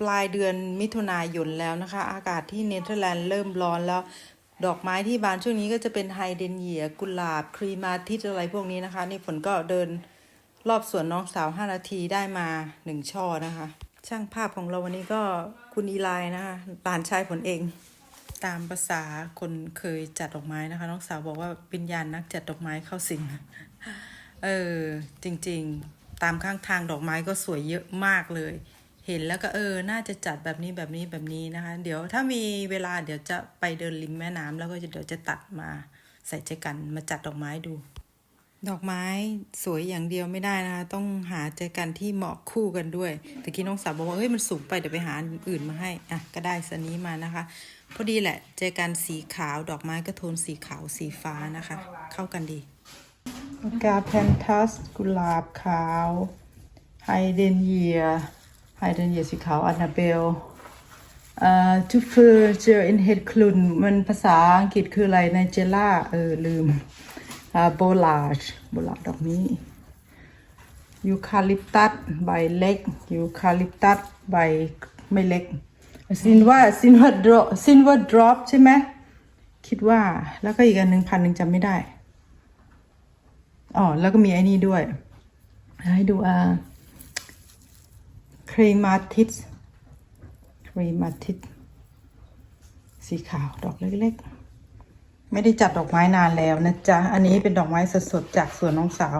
ปลายเดือนมิถุนายนแล้วนะคะ อากาศที่เนเธอร์แลนด์เริ่มร้อนแล้ว ดอกไม้ที่บานช่วงนี้ก็จะเป็นไฮเดนเยียกุหลาบ ครีมาทิสอะไรพวกนี้นะคะ นี่ฝนก็เดินรอบสวนน้องสาว 5 นาทีได้มา 1 ช่อนะคะ ช่างภาพของเราวันนี้ก็คุณอีไลน์นะคะหลานชายผลเอง ตามภาษาคนเคยจัดดอกไม้นะคะ น้องสาวบอกว่าวิญญาณนักจัดดอกไม้เข้าสิงเออจริงๆ ตามข้างทางดอกไม้ก็สวยเยอะมากเลย เห็นแล้วก็เออ น่าจะจัดแบบนี้แบบนี้แบบนี้นะคะ เดี๋ยวถ้ามีเวลาเดี๋ยวจะไปเดินริมแม่น้ำแล้วก็เดี๋ยวจะตัดมาใส่ใจกันมาจัดดอกไม้ดู ดอกไม้สวยอย่างเดียวไม่ได้นะคะ ต้องหาใจกันที่เหมาะคู่กันด้วยตะกี้น้องสาวบอกว่าเฮ้ยมันสูงไปเดี๋ยวไปหาอื่นมาให้อะก็ได้สนี้มานะคะ พอดีแหละใจกันสีขาวดอกไม้ก็โทนสีขาวสีฟ้านะคะ เข้ากันดีกาแพนทัสกุหลาบขาวไฮเดนเยีย ไฮเดนเยียสีขาวอันนาเบลทูเฟอร์เจออินเฮดคลุนมันภาษาอังกฤษคืออะไรไนเจล่าเออ ลืมโบลาชโบลาดดอกนี้ยูคาลิปตัสใบเล็กยูคาลิปตัสใบไม่เล็กซินว่าซินว่าดรอปซินว่าดรอปใช่ไหมคิดว่าแล้วก็อีกอันหนึ่งพันหนึ่งจำไม่ได้อ๋อแล้วก็มีไอ้นี่ด้วย ให้ดูอ่า รีมาทิสครีมาทิสสีขาวดอกเล็กๆ ไม่ได้จัดดอกไม้นานแล้วนะจ๊ะ อันนี้เป็นดอกไม้สดๆจากสวนน้องสาว